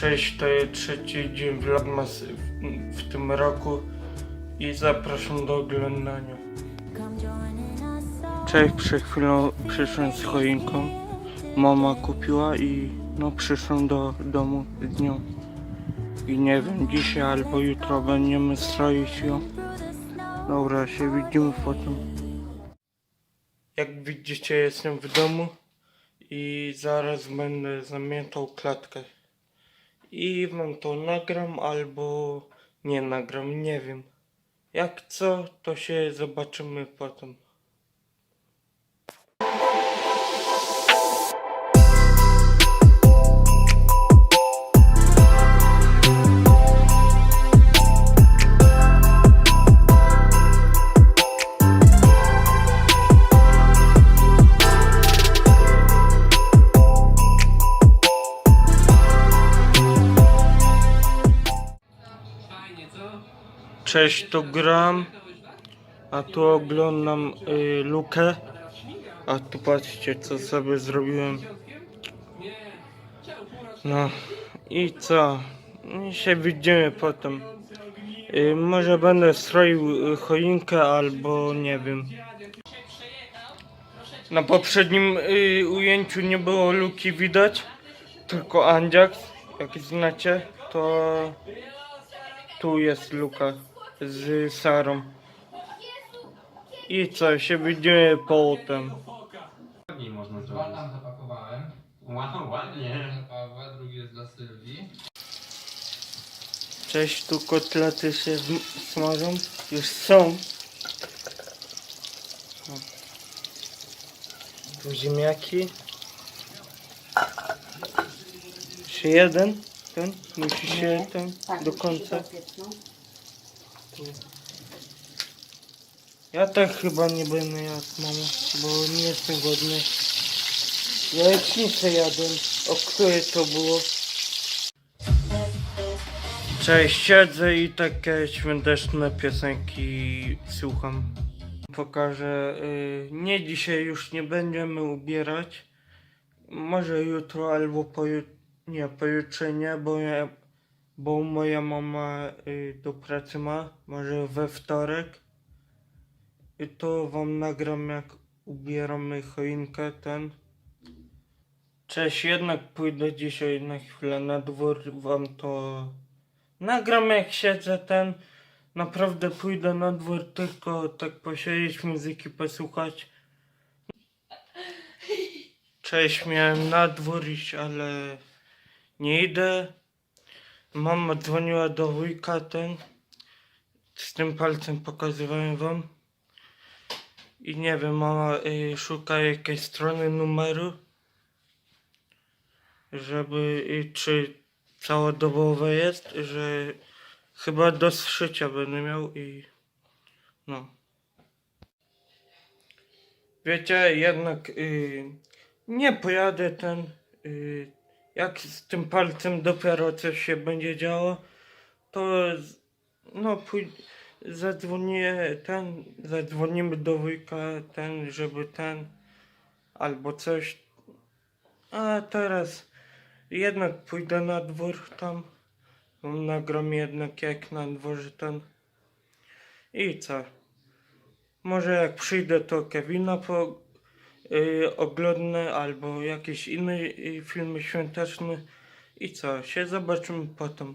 Cześć, to jest trzeci dzień Vlogmas w, w tym roku i zapraszam do oglądania. Cześć, przed chwilą przyszłem z choinką. Mama kupiła i no przyszłem do domu z nią. I nie wiem, dzisiaj albo jutro będziemy stroić ją. Dobra, się widzimy potem. Jak widzicie, jestem w domu i zaraz będę zamiatał klatkę. I wam to nagram albo nie nagram, nie wiem. Jak co, to się zobaczymy potem. Cześć, tu gram, a tu oglądam y, Lukę. A tu patrzcie, co sobie zrobiłem. No i co? I się widzimy potem. Y, może będę stroił y, choinkę albo nie wiem. Na poprzednim y, ujęciu nie było Luki widać, tylko Andziak, jak znacie, to tu jest Luka z Sarą. I co, się widzimy potem. Ładniej można Dwa zrobić. tam zapakowałem. Wow, ładnie. Dla Pawła, drugi jest dla Sylwii. Cześć, tu kotlety się zm- smażą. Już są. O. Tu ziemniaki. Jeszcze jeden. Ten. Musi się ten do końca. Tu. Ja tak chyba nie będę jadł, mamo, bo nie jestem głodny. Jajecznicę jadłem. O które to było? Cześć, siedzę i takie świąteczne piosenki słucham. Pokażę, y, nie dzisiaj już nie będziemy ubierać. Może jutro albo pojutrze, nie, pojutrze nie, bo, ja, bo moja mama y, do pracy ma, może we wtorek. I to wam nagram jak ubieramy choinkę ten. Cześć, jednak pójdę dzisiaj na chwilę na dwór, wam to nagram jak siedzę ten. Naprawdę pójdę na dwór tylko tak posiedzieć, muzyki posłuchać. Cześć, miałem na dwór iść, ale nie idę. Mama dzwoniła do wujka ten. Z tym palcem pokazywałem wam. I nie wiem, mama y, szuka jakiejś strony numeru żeby i czy całodobowe jest, że chyba do zszycia będę miał i no. Wiecie, jednak y, nie pojadę ten, y, jak z tym palcem dopiero coś się będzie działo, to no pój- zadzwonię ten, zadzwonimy do wujka ten, żeby ten albo coś, a teraz jednak pójdę na dwór tam. Nagram jednak jak na dworze ten. I co? Może jak przyjdę to Kevina po y, oglądnę albo jakiś inny y, film świąteczny. I co? Się zobaczymy potem.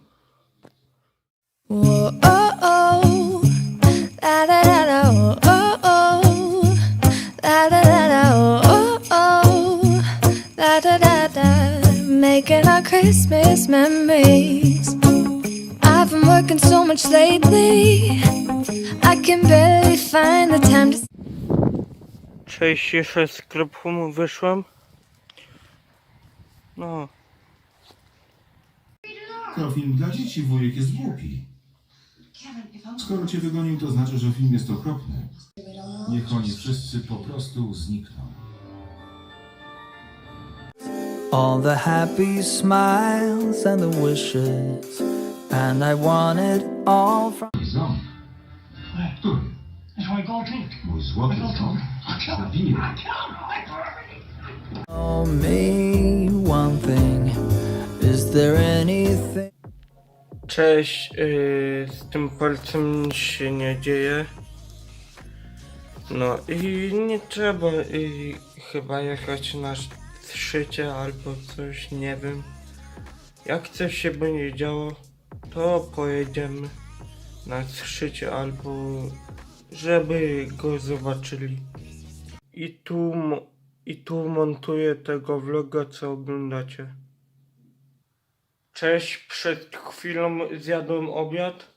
Making our Christmas memories. I've been working so much lately. I can barely find the time to. Cześć, jeszcze z sklepu wyszłam. No, To film dla dzieci, wujek jest głupi. Skoro cię wygonił, to znaczy, że film jest okropny. Niech oni wszyscy po prostu znikną. All the happy smiles and the wishes, and I want it all from. Ząb. Który? Mój złoty ząb. Cześć, yy, z tym palcem nic się nie dzieje. No i nie trzeba yy, chyba jechać na szycie albo coś, nie wiem. Jak coś się będzie działo, to pojedziemy na szycie albo żeby go zobaczyli. I tu, i tu montuję tego vloga, co oglądacie. Cześć, przed chwilą zjadłem obiad.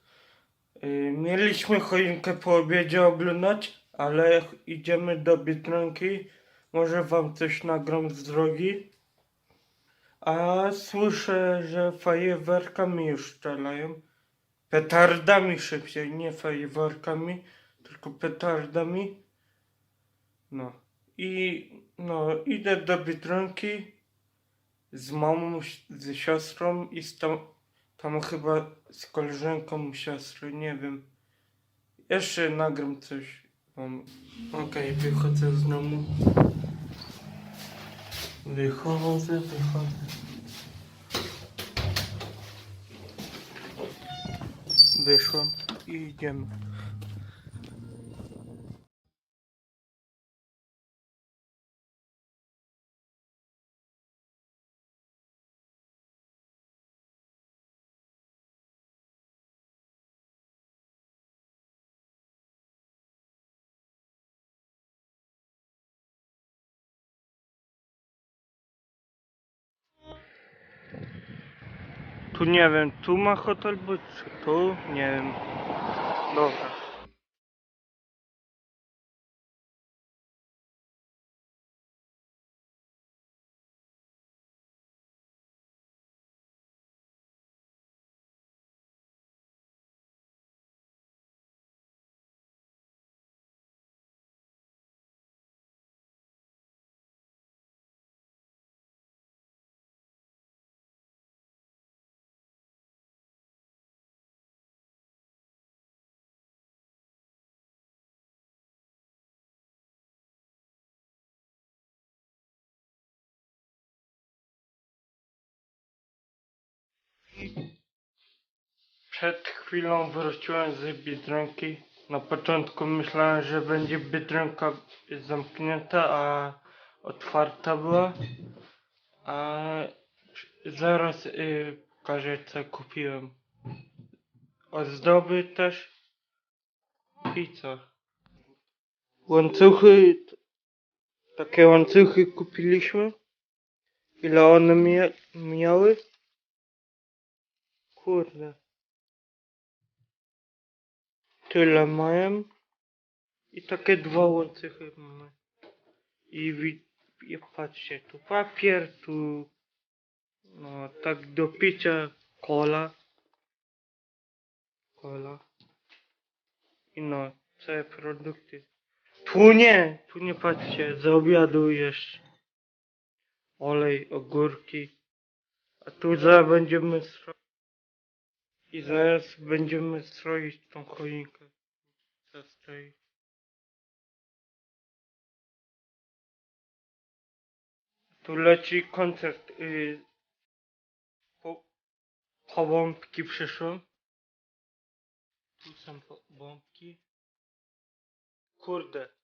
Yy, mieliśmy choinkę po obiedzie oglądać, ale idziemy do Biedronki. Może wam coś nagram z drogi. A słyszę, że fajerwerkami już strzelają. Petardami szybciej, nie fajerwerkami, tylko petardami. No. I no, idę do Biedronki z mamą, z siostrą i z tam, tam chyba z koleżanką siostry, nie wiem. Jeszcze nagram coś wam. Okej, wychodzę z domu. Wychodzę, wychodzę. Wyszłam i idziemy. Tu nie wiem, tu ma hotel być, tu? Nie wiem. Dobra. Przed chwilą wróciłem z Biedronki. Na początku myślałem, że będzie Biedronka zamknięta, a otwarta była. A zaraz y, pokażę co kupiłem. Ozdoby też. I co? Łańcuchy. Takie łańcuchy kupiliśmy. Ile one mia miały? Kurde. Tyle mają. I takie dwa łańcuchy mamy. I, i patrzcie, tu papier, tu no tak do picia cola. Cola. I no, całe produkty. Tu nie, tu nie patrzcie, z obiadu jeszcze. Olej, ogórki. A tu zaraz będziemy. I zaraz będziemy stroić tą choinkę. Co stoi. Tu leci koncert. Y, po, po bombki przyszły. Tu są po, bombki. Kurde.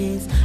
his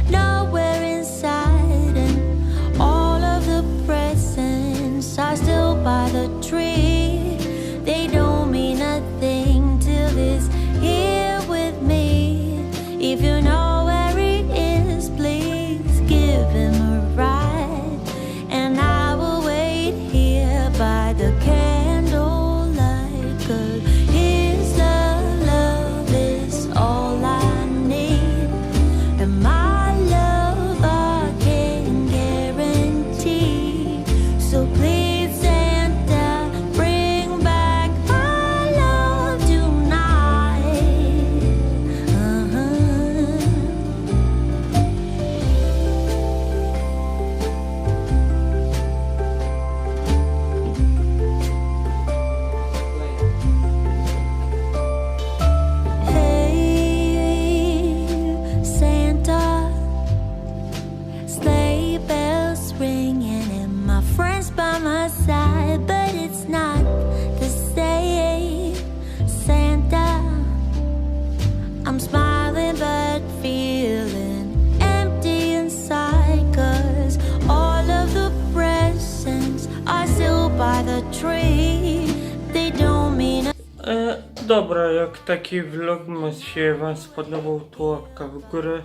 taki vlogmas się Wam spodobał, to łapka w górę,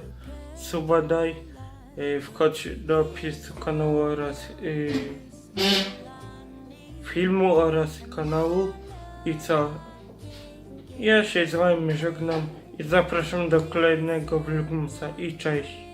suba daj, yy, wchodź do opisu kanału oraz y, filmu oraz kanału i co? Ja się z Wami żegnam i zapraszam do kolejnego vlogmasa i cześć!